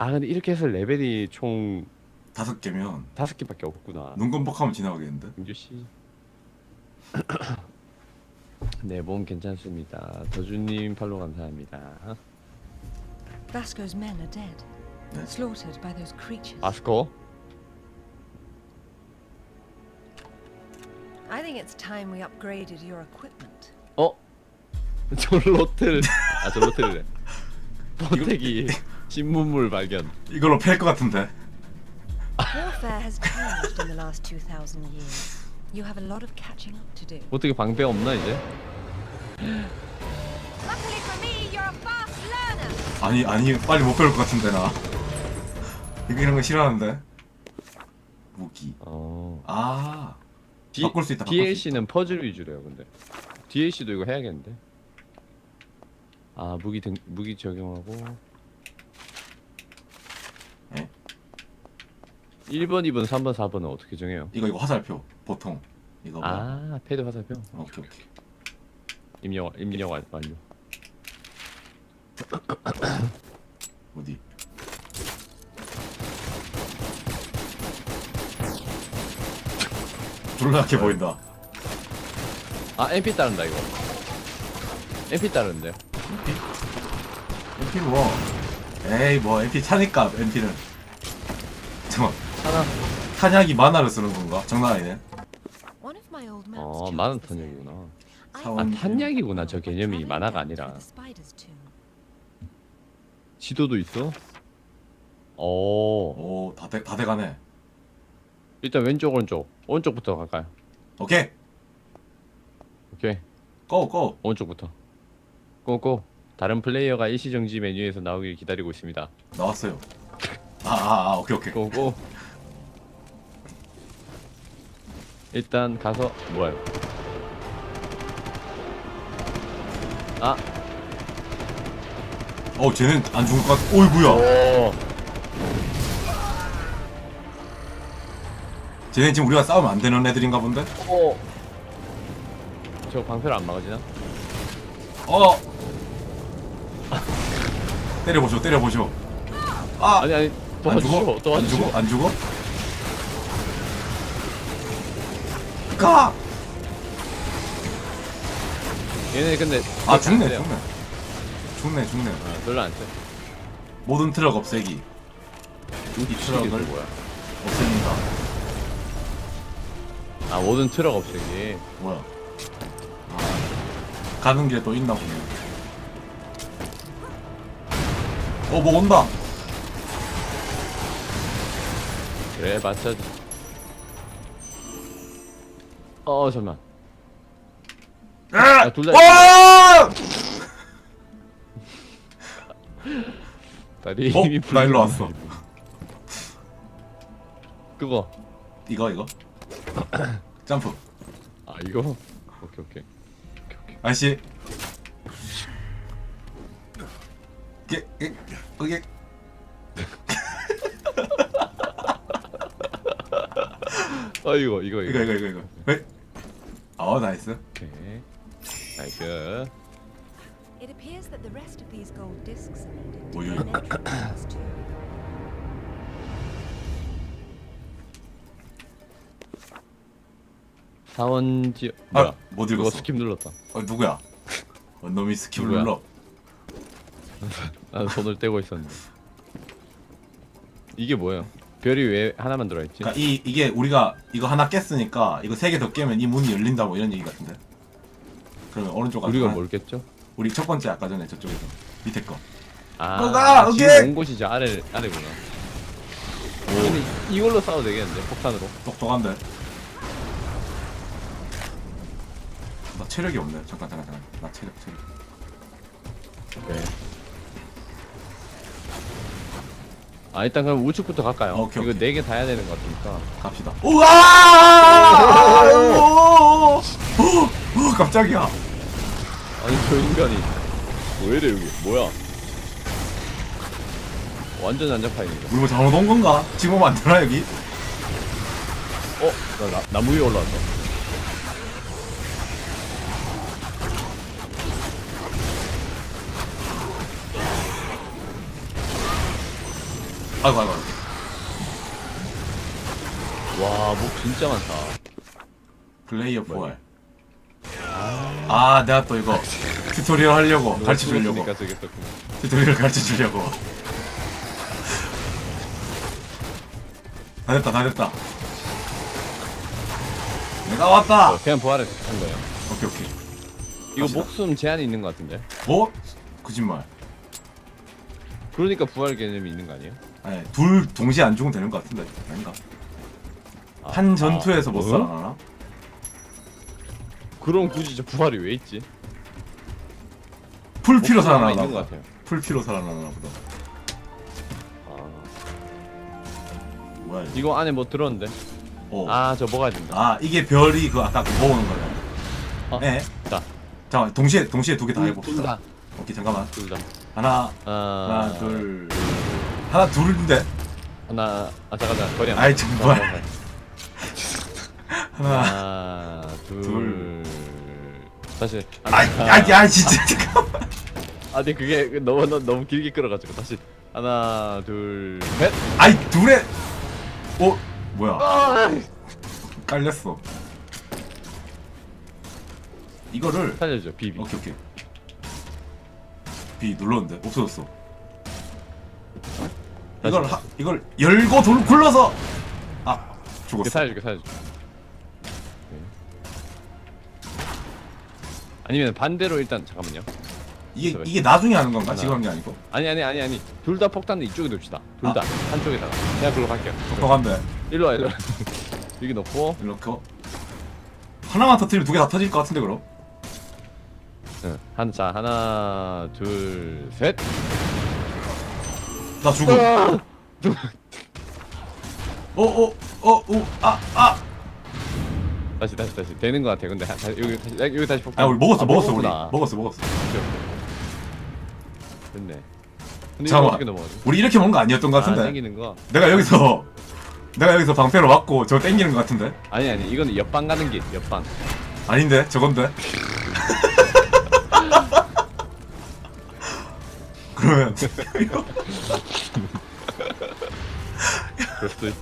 아 근데 이렇게 해서 레벨이 총 다섯 개면 다섯 개밖에 없구나. 눈 껌뻑하면 지나가겠는데? 민규 씨. 네, 몸 괜찮습니다. 더주님 팔로 감사합니다. Vasco's men are dead, 네. slaughtered by those creatures. 아스코? I think it's time we upgraded your equipment. 어? 저 로테를 아저 로테를 포텍이 신문물 발견. 이걸로 팰것 같은데. Warfare has changed in the last 2,000 years. You have a lot of catching up to do. 어떻게 방패 없나 이제? Luckily for me, you're a fast learner. 아니 아니 빨리 못 배울 것 같은데 나. 이거 이런 거 싫어하는데. 무기. 어. 아. D- 바꿀 수 있다. 바꿀 수 있다. DLC는 퍼즐 위주래요, 근데. DLC도 이거 해야겠는데. 아 무기 등 무기 적용하고. 1번, 2번, 3번, 4번은 어떻게 정해요? 이거 이거 화살표 보통 이거 뭐. 아 패드 화살표 오케이 오케이. 입력 입력 완- 완료. 어디? 졸라 약해 보인다. 아 MP 따른다 이거. MP 따르는데요. MP 뭐? 에이 뭐 MP 차니까 MP는. 잠깐 하나. 탄약이 만화를 쓰는 건가? 장난 아니네. 어 area. 탄약이구나. 사원- 아 탄약이구나 저 개념이 만화가 아니라. 지도도 있어? 오. 오, 다 돼, 다 돼가네. 일단 왼쪽 오른쪽 오른쪽부터 갈까요? 오케이, 오케이 고, 고. 오른쪽부터 고고 다른 플레이어가 일시정지 메뉴에서 나오길 기다리고 있습니다 나왔어요. 아, 아, 아, 오케이, 오케이. 고고 일단 가서 뭐야 아 어, 쟤는 안 죽을 것 같. 오이구야. 오. 쟤는 지금 우리가 싸우면 안 되는 애들인가 본데? 오. 저 방패를 안 막아지나? 어. 때려보죠, 때려보죠. 아, 아니 아니 안 도와주시오 죽어? 안 도와주시오 죽어? 안 죽어? 가! 얘네 근데 아, 안 죽네, 돼요. 죽네. 죽네, 죽네. 아, 별로 안돼 모든 트럭 없애기. 이 트럭을 뭐야 없앱니다. 아 모든 트럭 없애기 뭐야? 아, 가는 길에 또 있나 보네. 어, 뭐 온다. 그래 맞춰 어 잠만 아, 둘 다- 와! 다리 어? 힘이 나 일로 왔어. 그거 이거 이거. 점프. 아 이거 오케이 오케이 아저씨. 게, 게, 오케이. 아 이거 이거 이거 이거 이거 이거. 왜? 어, 나이스. 오케이 나이스 It appears that the rest of these gold discs are needed to Will you- gain entry to this tomb. 사원지 아, 뭐야 못 이거 읽었어. 스킵 눌렀다 어, 누구야? 어, 놈이 스킵을 누구야? 눌러. 난 손을 떼고 있었는데 이게 뭐야 별이 왜 하나만 들어있지 그러니까 이 이게 우리가 이거 하나 깼으니까 이거 세 개 더 깨면 이 문이 열린다고 이런 얘기 같은데. 그러면 오른쪽 우리가 아까- 뭘 겠죠 우리 첫 번째 아까 전에 저쪽에서 밑에 거. 아 뭐가? 지금 오케이. 온 곳이 저 아래 아래구나 근데 이걸로 싸워도 되겠는데 폭탄으로 똑똑한데. 나 체력이 없네. 잠깐 잠깐 잠깐. 나 체력 체력. 네. 아 일단 그럼 우측부터 갈까요? 오케이, 이거 오케이. 네 개 다 해야 되는 것 같으니까 갑시다. 우와! 오! 오! 오! 깜짝이야. 아니 저 인간이 왜 이래 여기 뭐야 완전 난장판이네 우리 뭐 잘못 온 건가? 지금 되나 여기? 어? 나, 나 나무 위에 올라왔어 아이고 아이고. 와, 목 진짜 많다. 플레이어 부활. 아 내가 또 이거 튜토리얼 하려고 가르쳐 주려고. 튜토리얼 가르쳐 주려고. 다 됐다 다 됐다. 내가 왔다. 어, 그냥 부활을 한 거예요. 오케이 오케이. 이거 갑시다. 목숨 제한이 있는 것 같은데. 뭐? 거짓말. 그러니까 부활 개념이 있는 거 아니에요? 아니 둘 동시에 안 죽으면 되는 것 같은데 아닌가? 아, 한 전투에서 아, 못 어? 살아나나? 그럼 굳이 저 부활이 왜 있지? 풀 피로 목숨 아마 살아나나 있는 것 보다. 같아요. 풀 피로 살아나나 보다. 아, 뭐야 이거? 이거 안에 뭐 들었는데? 어. 아. 아, 저 먹어야 된다. 아 이게 별이 그 아까 그 모으는 거네. 어, 네. 자, 잠깐 동시에 동시에 두 개다둘 해봅시다. 다, 오케이 잠깐만. 둘 다. 하나 아, 하나 둘 하나 둘인데 하나, 아 잠깐 잠깐 거리 안. 아이, 맞아. 정말. 잠깐만. 하나 하나, 둘, 둘. 다시. 아이 아이 아이 진짜 잠깐만. 아니 그게 너무 너무, 너무 길게 끌어가지고 다시 하나, 둘, 셋. 아이 둘에 어 뭐야 아! 깔렸어. 이거를 살려줘, 비비. 오케이 오케이. B 눌렀는데 없어졌어. 이걸 하, 이걸 열고 돌 굴러서 아그 죽었어. 살려줄게, 살려줄게. 네. 아니면 반대로 일단 잠깐만요. 이게 이게 나중에 하는 건가? 하나. 지금 한게 아니고. 아니 아니 아니 아니 둘 다 폭탄은 이쪽에 둡시다. 둘 아. 다 한쪽에다가. 내가 그걸로 갈게요. 똑똑한데 일로 와 일로 와. 여기 놓고. 이렇게 하나만 터뜨리면 두 개 다 터질 것 같은데 그럼? 응. 한, 자 하나 둘 셋. 나 죽음. 아! 어어어오아아 다시 다시 다시 되는 것 같아. 근데 하, 다, 여기 다시 여기 다시 폭탄. 아 우리 먹었어 아, 먹었어 우리 먹었구나. 먹었어 먹었어. 됐네. 근데 잠깐만. 어떻게 넘어가지? 우리 이렇게 먹은 거 아니었던 것 아, 같은데. 땡기는 거. 내가 여기서 내가 여기서 방패로 맞고 저 땡기는 것 같은데. 아니 아니 이거는 옆방 가는 길 옆방. 아닌데 저건데. 그러면 그럴 수도 있지.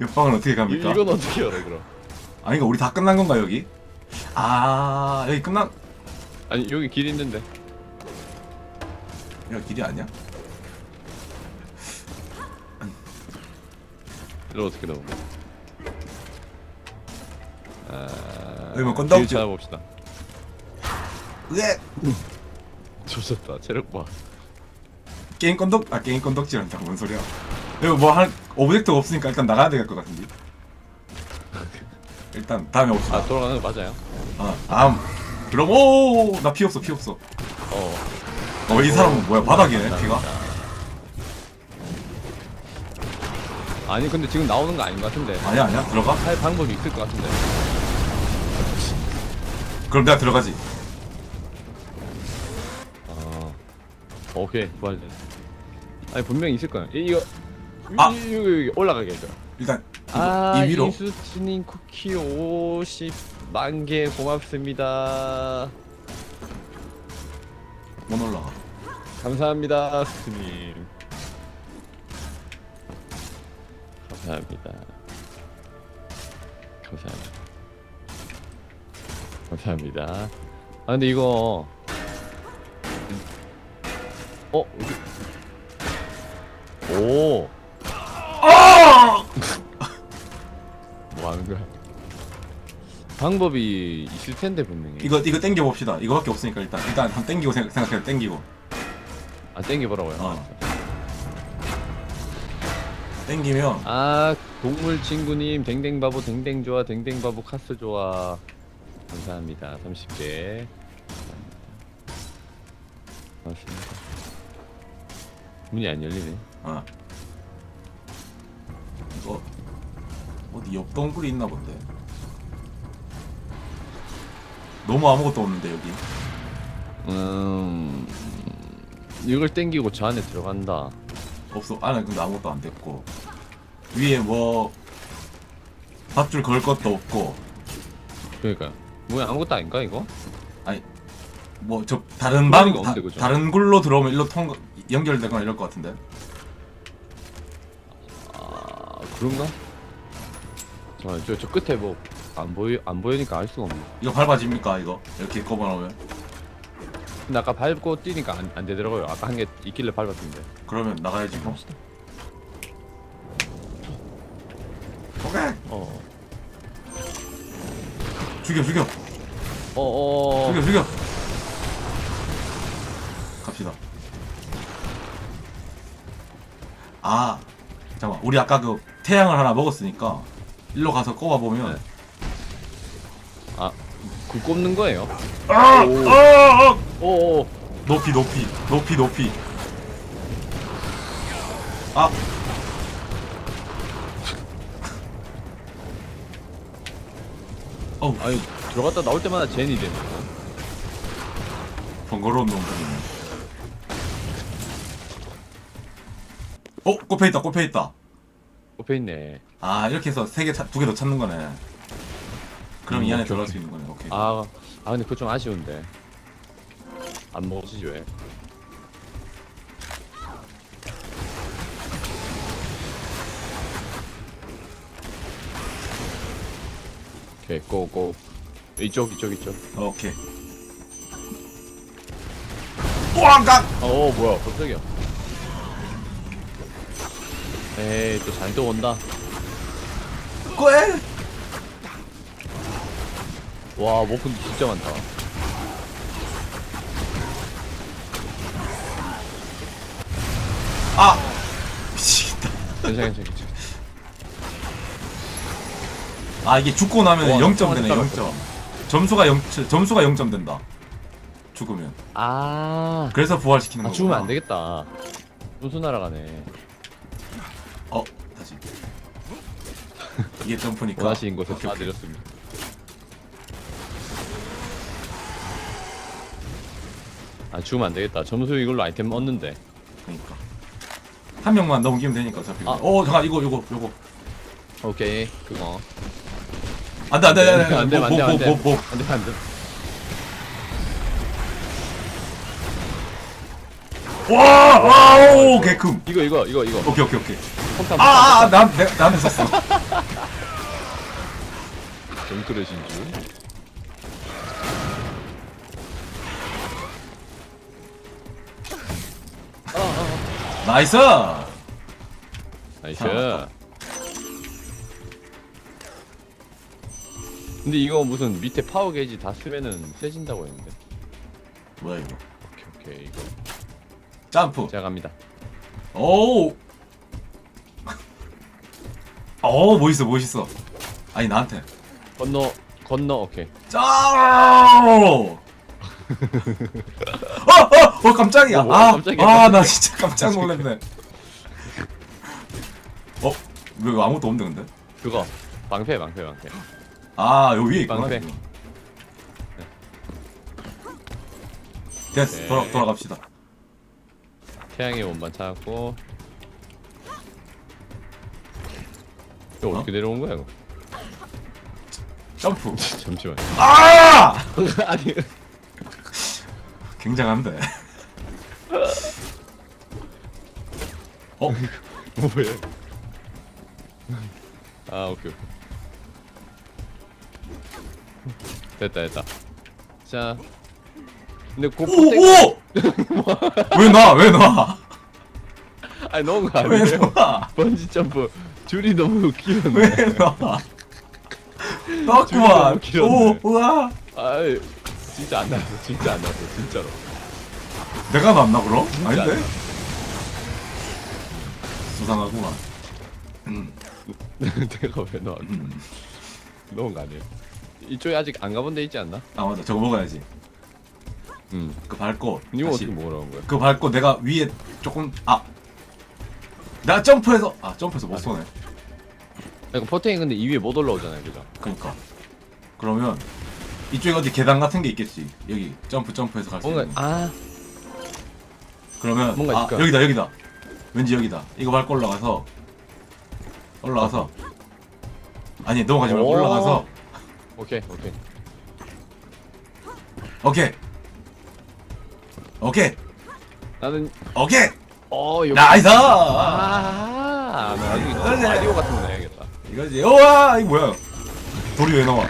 옆방은 어떻게 이, 갑니까? 이건 어떻게 열어 그럼? 아니 이거 우리 다 끝난 건가 여기? 아 여기 끝난 아니 여기 길 있는데. 여기 길이 아니야? 이거 어떻게 넘어? 아, 여기 뭐 건담 길 지- 찾아봅시다. 으에 조졌다. 체력 봐. 게임 건덕 아 게임 건덕지란다 뭔 소리야? 이거 뭐한 오브젝트가 없으니까 일단 나가야 될 것 같은데. 일단 다음에 옵시다. 아 돌아가는 거 맞아요? 아 다음. 그럼 오나 피 없어 피 없어. 어. 어 이 사람은 뭐야 바닥이네 피가? 아니 근데 지금 나오는 거 아닌 것 같은데. 아니야 아니야 들어가? 할 방법이 있을 것 같은데. 그럼 내가 들어가지. 어. 오케이 부활된. 아니 분명히 있을 거야. 이- 이거 아! 여기 올라가게 해줘. 일단 이거 아 이 위로. 이수트님 쿠키 50만 개 고맙습니다. 못 올라가. 감사합니다, 스님. 감사합니다. 감사합니다. 감사합니다. 아 근데 이거 어 오. 뭐 하는 거야? 방법이 있을 텐데 분명히. 이거 이거 땡겨 봅시다. 이거밖에 없으니까 일단 일단 한번 땡기고 생각 생각해 땡기고. 아 땡겨보라고요. 어. 땡기면 아 동물 친구님 댕댕바보 댕댕 좋아 댕댕바보 카스 좋아 감사합니다 30개 고맙습니다 문이 안 열리네 아 이거 어디 옆 동굴이 있나 본데. 너무 아무것도 없는데 여기. 음 이걸 땡기고 저 안에 들어간다 없어 안에 근데 아무것도 안 됐고 위에 뭐 밧줄 걸 것도 없고 그러니까 뭐야 아무것도 아닌가 이거? 아니 뭐 저 다른 방 다, 없는데, 그죠? 다른 굴로 들어오면 일로 통 연결되거나 이럴 것 같은데 그런가? 잠깐 저저 끝에 뭐 안 보이 안 보이니까 알 수가 없네. 이거 밟아집니까 이거 이렇게 꼽아놓으면 근데 아까 밟고 뛰니까 안, 안 되더라고요. 아까 한 개 있길래 밟았는데. 그러면 나가야지 뭐 오케이 어. 죽여 죽여 어, 어. 죽여 죽여 갑시다 아 잠깐만 우리 아까 그 태양을 하나 먹었으니까 일로 가서 꼽아 보면 네. 아, 그 꼽는 거예요? 아! 오. 아! 아! 오, 오. 높이 높이 높이 높이 아 어우 아니 들어갔다 나올 때마다 젠이 되네. 번거로운 놈들이네 어? 꼽혀 있다 꼽혀 있다 꼽혀 있네. 아 이렇게 해서 세 개 두 개 더 찾는 거네 그럼 음, 이 안에 오케이, 들어갈 수. 있는 거네 오케이 아, 아 근데 그거 좀 아쉬운데. 안 먹었지 왜? 오케이, 고고. 이쪽, 이쪽, 이쪽. 오케이 우왕각 어, 뭐야, 깜짝이야. 에이, 또 잔뜩 온다. 꿰 와, 워크도 진짜 많다. 아 미치겠다 괜찮아, 괜찮아, 괜찮아. 아 이게 죽고 나면 와, 0점 되네 나 0점 점수가 0 점수가 0점 된다 죽으면 아, 그래서 부활시키는 아 거구나 죽으면 안 되겠다. 순수 날아가네. 이게 점프니까 원하시는 곳에 오케이, 오케이. 쏴드렸습니다. 아 죽으면 안 되겠다. 점수 이걸로 아이템 얻는데. 그러니까 한 명만 넘기면 되니까 어차피 아. 어 잠깐 이거 이거 이거 오케이 그거. 안돼 안돼 안 안돼 돼, 안 돼, 안 돼. 뭐뭐뭐뭐 안 돼, 안 돼. 와 와오 개큼 이거 이거 이거 이거. 오케이 오케이 오케이 폭탄 아아난 나한테 썼어 좀 그러신 줄. 나이스 나이스. 잘 근데 이거 무슨 밑에 파워 게이지 다 쓰면은 세진다고 했는데. 뭐야 이거 오케이 오케이 이거 점프 제가 갑니다. 오, 멋있어 멋있어 아니 나한테 건너 건너 오케이. 짜 어, 어, 어, 깜짝이야. 어, 뭐, 아, 깜짝이야, 아, 나 깜짝이야. 진짜 깜짝 놀랐네. 어, 왜 이거 아무것도 없는데, 근데? 그거 방패 방패 방패. 아, 여기 위에 있구나. 방패. 지금. 됐어, 네. 돌아, 돌아갑시다. 태양의 원반 찾았고. 이거 어떻게 내려온 거야 이거? 점프. 잠시만. 아! 아니 굉장한데. 어, 뭐야? 아 오케이 오케이. 됐다 됐다. 자. 근데 그 오, 포tek 오! 왜 나, 왜 나? 아니 넣은 거왜 아니에요? 나? 번지 점프 줄이 너무 길었네. 왜 나? 너무 길었네. 오, 우와. 아 진짜 안 나왔어. 진짜 안 나왔어. 진짜로. 내가 낫나 그럼? 진짜 아닌데? 안 수상하구만. 음, 내가 왜 넣었? 음. 넣은 거 아니에요? 이쪽에 아직 안 가본 데 있지 않나? 아 맞아, 저거 먹어야지. 응. 그 밟고 이거 다시 어떻게 먹으러 온 거야? 그 밟고 내가 위에 조금 아. 내가 점프해서 아 점프해서 못 쏘네. 이거 포탱이 근데 이 위에 못 올라오잖아요, 그죠? 그러니까 그러면 이쪽에 어디 계단 같은 게 있겠지. 여기 점프 점프해서 갈 수 뭔가 있는. 아 그러면 뭔가 아 있을까? 여기다 여기다. 왠지 여기다. 이거 밟고 올라가서 올라가서 아니 넘어가지 말고 오. 올라가서 오케이 오케이. 오케이 오케이 나는 오케이 어 여기 나이스. 아, 나 아직 그래. 라디오 같은데. 이거지. 우와, 이 뭐야? 돌이 왜 나와?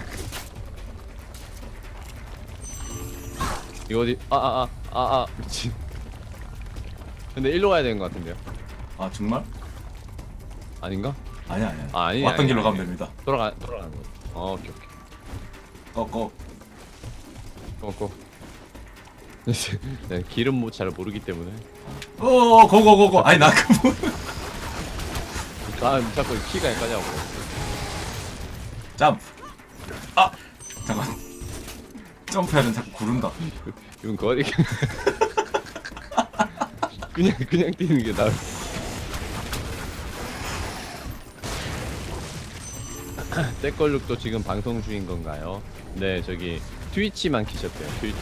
이거 어디 아아아아 아, 아, 아, 미친 근데 일로 가야 되는 것 같은데요 아 정말? 아닌가? 아니야 아니야. 아, 아니, 왔던 아니, 길로 아니. 가면 됩니다. 돌아가 돌아가는 거 어, 오케이 오케이 꺼꺼. 고고 네, 기름 뭐잘 모르기 때문에 어, 고고고고. 아니 나 그. 뭐- 아 자꾸 키가 헷갈려고 점프. 아 잠깐. 점프해는 자꾸 구른다. 이건 거리 그냥 그냥 뛰는 게 나을 떼걸룩도 지금 방송 중인 건가요? 네 저기 트위치만 키셨대요 트위치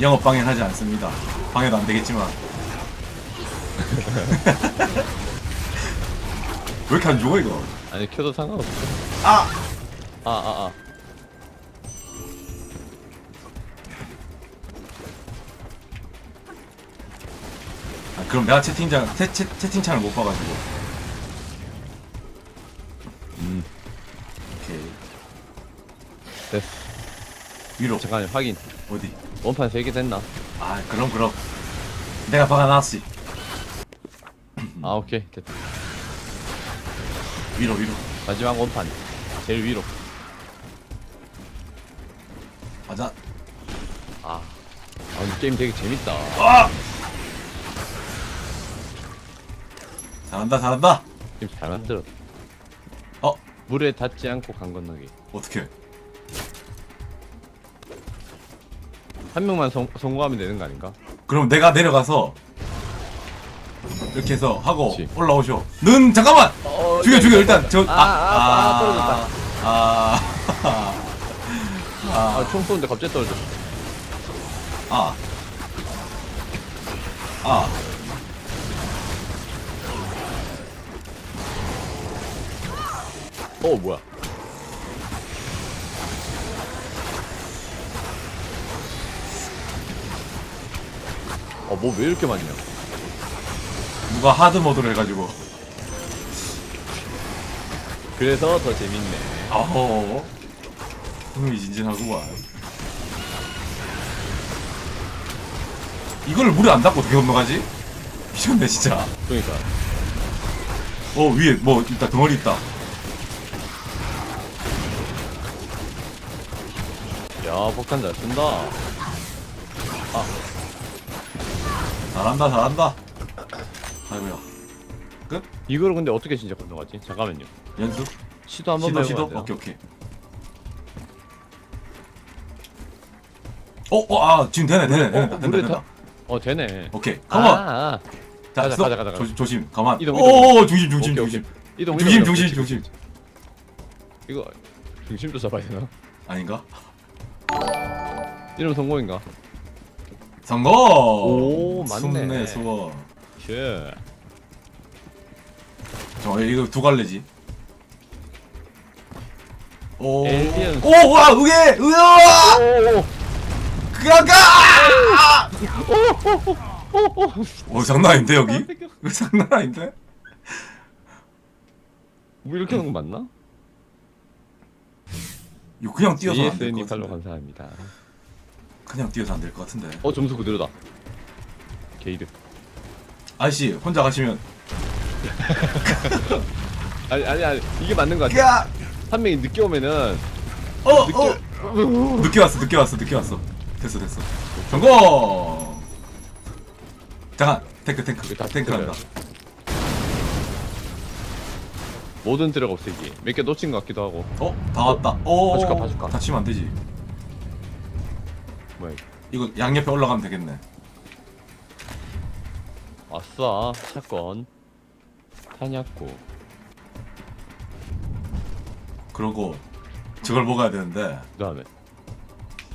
영업 방해하지 않습니다. 방해도 안 되겠지만. 왜 이렇게 안 좋아 이거? 아니 켜도 상관없어 아! 아 아 아 아 그럼 내가 채팅창 채, 채, 채팅창을 못 봐가지고. 음 오케이. 됐어 위로. 잠깐 확인 어디? 원판 3개 됐나? 아 그럼 그럼. 내가 박아놨지. 아 오케이 됐다 위로 위로. 마지막 원판 제일 위로 가자. 아, 아 게임 되게 재밌다 아! 잘한다 잘한다. 게임 잘 만들었다 어 물에 닿지 않고 강 건너기 어떻게? 한 명만 성, 성공하면 되는 거 아닌가? 그럼 내가 내려가서 이렇게 해서 하고 그치. 올라오쇼. 는 잠깐만. 어, 죽여 죽여 일단 저 아, 아, 아, 떨어졌다. 아, 아, 아, 총 쏘는데 갑자기 떨어져. 아, 아. 어, 뭐야? 어, 뭐왜 이렇게 많냐? 누가 하드 모드를 해가지고. 그래서 더 재밌네. 어허. 흥미진진하구만. 이걸 물에 안 닿고 어떻게 건너가지? 미쳤네 진짜. 그러니까. 어 위에 뭐 있다 덩어리 있다. 야, 폭탄 잘 쓴다. 잘한다 잘한다. 아이고야. 끝? 이거를 근데 어떻게 진짜 건너가지? 잠깐만요. 연습? 시도 한번 시도 시도? 안 돼요? 오케이 오케이. 어, 어, 아 지금 되네 되네 어, 되네 어, 된다 물에 된다. 다- 어, 되네. 오케이 아, 가만. 아, 자, 가자, 스톱. 가자, 가자, 가자. 조, 조심 가만. 이동, 오 중심 중심 오케이, 중심. 이동, 중심, 이동, 중심, 그렇지, 중심. 그렇지. 이거 중심도 잡아야 되나? 아닌가? 이름 성공인가? 성공. 오, 맞네. 순내 수원. 쉣. 저 이거 두 갈래지. 오. 에일리언. 오, 와, 의외. 오오 그가. 오, 장난 아닌데 여기? 이거 장난 아닌데? 뭐 이렇게 하는 거 맞나? 이거 그냥 뛰어서 안될 ESN이 것 팔로 같은데. 감사합니다. 그냥 뛰어서 안 될 것 같은데. 어 점수 그대로다. 게이드. 아저씨 혼자 가시면. 아니 아니 아니 이게 맞는 거 같아. 야, 한 명이 늦게 오면은 어, 어. 늦게. 늦게 왔어, 늦게 왔어, 늦게 왔어. 됐어, 됐어. 성공. 잠깐, 탱크, 탱크, 다 탱크 한다. 모든 드랙 없애기. 몇 개 놓친 것 같기도 하고. 어, 다 왔다. 오, 봐줄까, 봐줄까? 다치면 안 되지. 뭐야 이거. 이거 양옆에 올라가면 되겠네. 아싸 사건. 탄약고. 그러고 저걸 먹어야 되는데. 그다음에.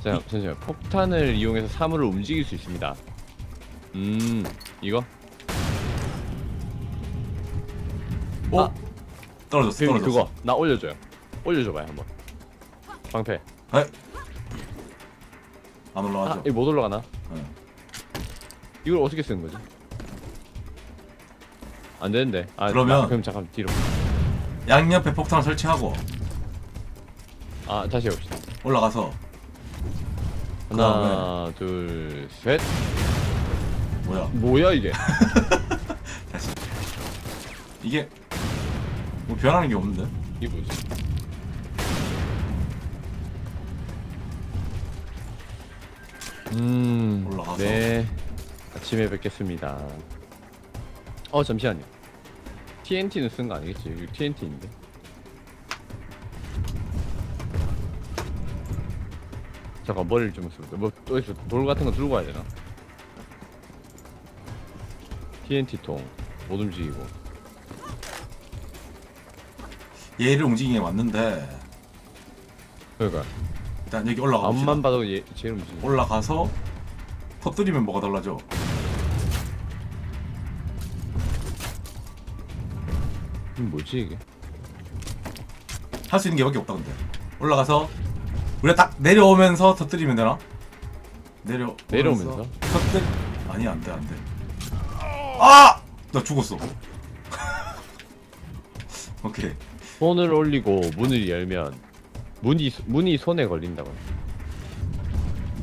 자 잠시만 폭탄을 이용해서 사물을 움직일 수 있습니다. 음 이거? 어? 아. 떨어졌어, 떨어졌어. 그거 나 올려줘요. 올려줘봐요 한번. 방패. 에? 안 올라가죠. 아 이거 못 올라가나? 네. 이걸 어떻게 쓰는 거지? 안 되는데. 아, 그러면- 나- 그럼 잠깐 뒤로. 양옆에 폭탄을 설치하고 아 다시 해봅시다 올라가서 하나 둘셋 뭐야 뭐야 이게 다시 이게 뭐 변하는 게 없는데 이게 뭐지 음, 올라가서. 네. 아침에 뵙겠습니다. 어, 잠시만요. TNT는 쓴 거 아니겠지? 여기 TNT인데. 잠깐 머리를 좀 쓰고 뭐또 있어 돌 같은 거 들고 가야 되나? TNT 통. 못 움직이고. 얘를 움직이게 왔는데. 그러니까. 일단 여기 올라가 봅시다. 앞만 봐도 얘 제일 움직이. 올라가서 터뜨리면 뭐가 달라져? 뭐지 이게? 할 수 있는 게 밖에 없다 근데. 올라가서 우리가 딱 내려오면서 터뜨리면 되나? 내려 내려오면서? 터뜨 아니 안돼 안돼 아! 나 죽었어 오케이 손을 올리고 문을 열면 문이 문이 손에 걸린다고.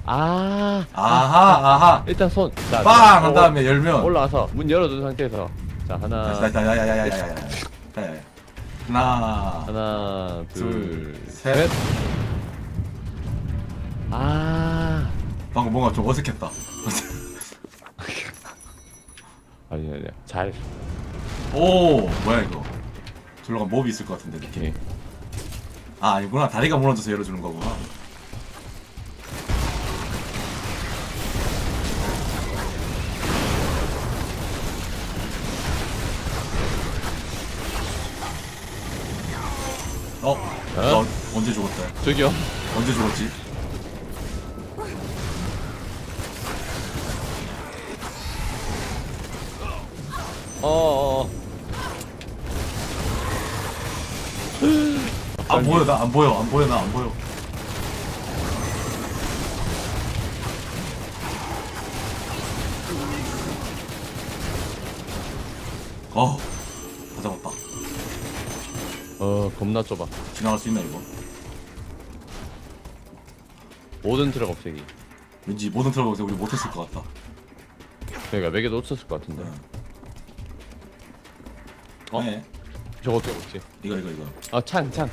아, 아하 아하 일단 손. 자, 빵! 자, 한 다음에 열면 올라와서 문 열어둔 상태에서 자 하나 다시 다시 야야야야야야야 하나 하나 둘, 둘 셋. 셋. 아. 방금 뭔가 좀 어색했다. 아니 아니 잘. 오 뭐야 이거. 졸라가 몹이 있을 것 같은데 느낌 이렇게 아 아니구나. 다리가 무너져서 열어주는 거구나. 어? 너 언제 죽었대? 저기요? 언제 죽었지? 어어 안 보여 나 안 보여 안 보여 나 안 보여 어, 다 잡았다. 어 겁나 좁아 지나갈 수 있나 이거? 모든 트럭 없애기 왠지 모든 트럭에서 우리 못했을 것 같다. 그러니까 몇개 놓쳤을 것 같은데 어? 네. 저것도 없지 이거 이거 이거. 아창창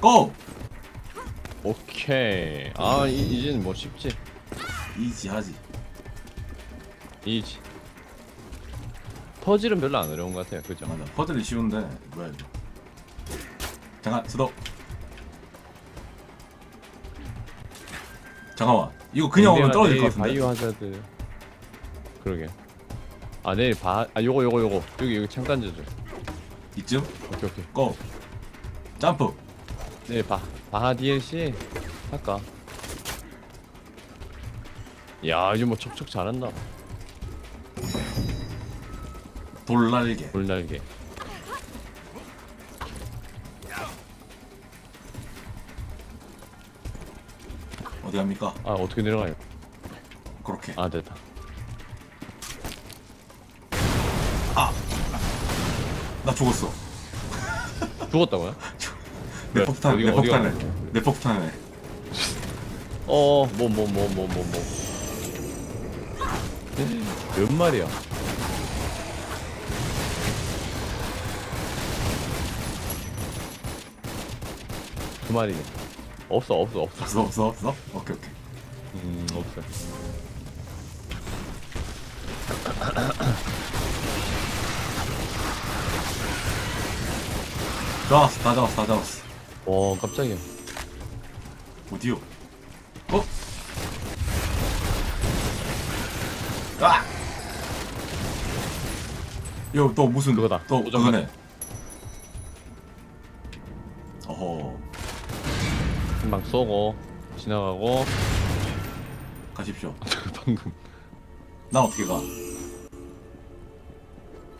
고! 오케이 아 이, 이제는 뭐 쉽지 이지하지. 이지 퍼즐은 별로 안 어려운 것 같아요 그죠? 맞아. 퍼즐이 쉬운데 뭐야 이거? 잠깐 스톱. 잠깐만. 이거 그냥 오면 떨어질 것 같은데. 바이오 하자드 그러게 아 내일 바.. 아 요거 요거 요거 여기 여기 잠깐 져줘 이쯤? 오케이 오케이 고! 점프! 내일 바.. 바하 DLC 할까? 야 이거 뭐 척척 잘한다 돌날개. 돌날개 어디 갑니까? 아 어떻게 내려가요? 그렇게. 아 됐다 나 죽었어. 죽었다고요? 내 왜? 폭탄, 어디가- 내 어디가 폭탄에. 내 폭탄에. 어, 뭐, 뭐, 뭐, 뭐, 뭐, 뭐. 몇 마리야? 두 마리네. 없어, 없어, 없어. 없어, 없어, 없어? 오케이, 오케이. 음, 없어. 잡았어, 다 잡았어, 다 잡았어. 와, 깜짝이야. 어디요? 어? 아! 이거 또 무슨 그거다. 또 오전 그거네. 어허 금방 쏘고, 지나가고, 가십시오. 방금. 난 어떻게 가?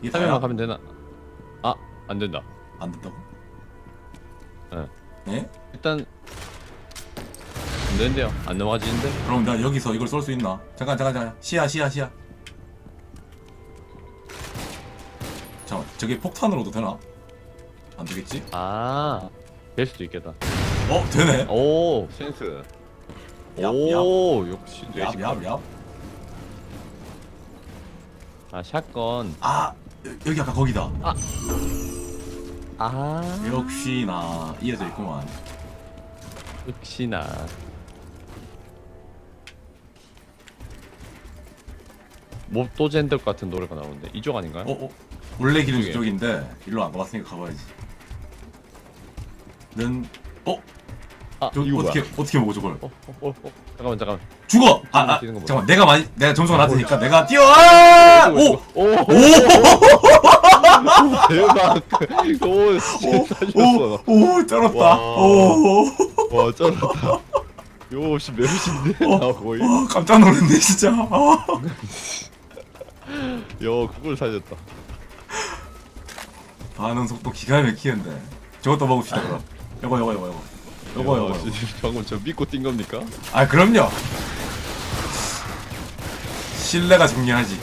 이게 다야? 화면만 가면 되나? 아, 안 된다. 안 된다고? 예. 예? 일단, 안 되는데요. 안 넘어가지는데? 그럼 나 여기서 이걸 쏠 수 있나? 잠깐 잠깐 잠깐 시야 시야 시야 잠깐 저게 폭탄으로도 되나? 안 되겠지? 아 될 수도 있겠다 어 되네. 오 센스 얍, 오 역시 뇌식 얍얍얍. 아 샷건 아 여- 여기 아까 거기다. 아 역시나 이어져 있구만. 역시나 몹도 젠덕 같은 노래가 나오는데 이쪽 아닌가요? 어, 어. 원래 길은 이쪽에. 이쪽인데 일로 안 가봤으니까 가봐야지. 는 어? 아 저 이거 어떻게 뭐야? 어떻게 먹어 저걸? 어, 어, 어, 어. 잠깐만 잠깐만 죽어! 아, 아 뛰는 거 뭐야? 잠깐만 내가 많이 내가 점수가 낮으니까 내가 뛰어! 아! 오! 오! 오! 대박 오 진짜 살렸어 오! 오! 쩔었다. 와. 오! 와 쩔었다 요씨 메르신데 나 거의 오! 깜짝 놀랐네 진짜. 아. 요 그걸 살렸다 반응 속도 기가 막히는데. 저것도 먹읍시다 그럼. 요거 요거 요거 요거. 요거 요거. 야, 요거. 씨, 방금 저 믿고 뛴 겁니까? 아 그럼요. 신뢰가 중요하지.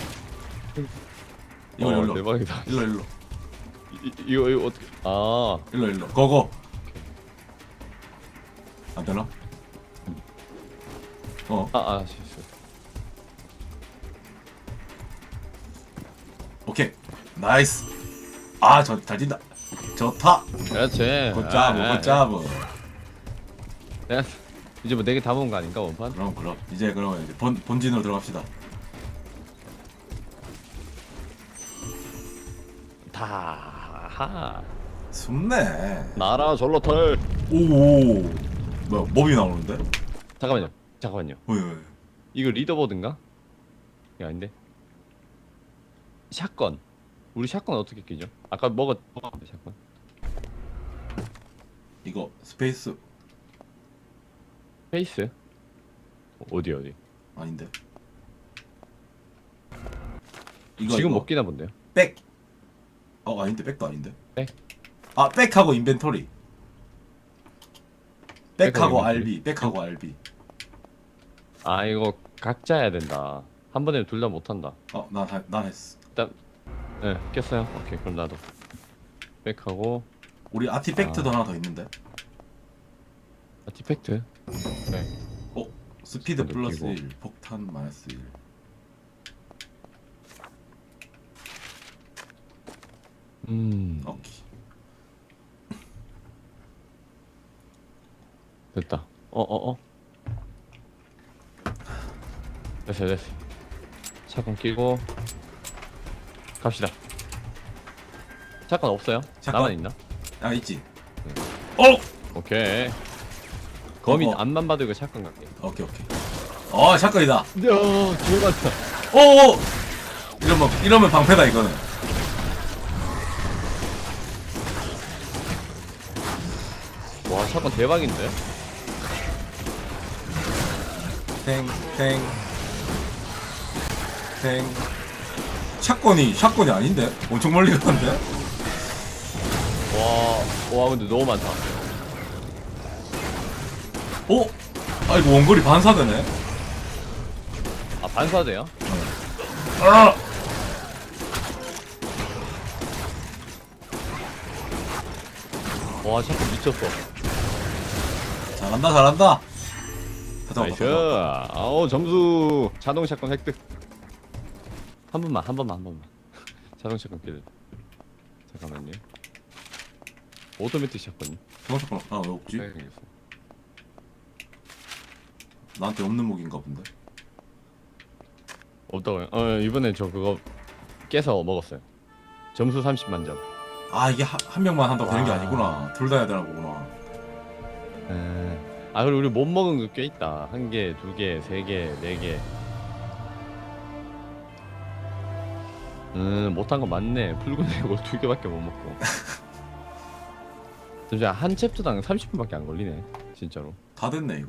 이거 어, 일로 대박이다 일로 일로 이, 이거 이거 어떻게 아 일로 일로 고고. 안 되나? 어 아, 아, 실수. 오케이 나이스. 아저 잘 뛴다. 좋다. 그렇지. 굿잡 아, 굿잡. 내가 이제 뭐 네 개다 먹은 거 아닌가 원판? 그럼 그럼 이제 그러면 이제 본 본진으로 들어갑시다. 다하. 숨네. 나라 절로 털. 오오. 뭐야 몹이 나오는데? 잠깐만요. 잠깐만요. 왜 왜? 이거 리더보드인가? 이거 아닌데. 샷건. 우리 샷건 어떻게 끼죠? 아까 먹었 먹었는데 샷건. 이거 스페이스 페이스. 어디 어디? 아닌데? 이거 지금 이거. 먹기나 본데요. 백. 어 아닌데 백도 아닌데. 백? 아 백하고 인벤토리. 백하고 백하고 RB, 백하고 RB. 아 이거 각자 해야 된다. 한 번에 둘 다 못한다. 어난난 했어. 일단 네 꼈어요. 오케이 그럼 나도 백하고 우리 아티팩트도 아. 하나 더 있는데. 아티팩트. 네. 어 스피드 플러스 끼고. 1, 폭탄 마이너스 1. 음 오케이. 됐다. 어어 어. 됐어 됐어. 차건 끼고 갑시다. 차건 없어요? 차건? 나만 있나? 아 있지. 네. 어 오케이. 거미 어, 어. 안만 이거 차건 갈게. 오케이 오케이. 어 샷건이다. 야 들어갔다. 오 이러면 이러면 방패다 이거는. 와 차건 대박인데? 탱, 탱, 탱. 샷건이 샷건이 아닌데? 엄청 멀리 가는데? 와, 와 근데 너무 많다. 오? 아 이거 원거리 반사되네. 아 반사돼요? 아! 와 차건 미쳤어. 잘한다 잘한다. 가자 나이스. 가자. 아우 점수 자동 샷건 획득. 한 번만 한 번만 한 번만. 자동 샷건 끼를. 잠깐만요. 오토매틱 샷건이. 잠깐 잠깐. 아왜 없지? 네, 생겼어. 나한테 없는 무기인가 본데. 없다고요? 어 이번에 저 그거 깨서 먹었어요. 점수 30만 점. 아 이게 하, 한 명만 한다고 되는 게 와. 아니구나. 둘 다 해야 되나 보구나. 아 그리고 우리 못 먹은 거 꽤 있다. 한 개, 두 개, 세 개, 네 개. 음 못한 거 맞네. 붉은 애고 두 개밖에 못 먹고. 진짜 한 챕터당 30분밖에 안 걸리네. 진짜로. 다 됐네 이거.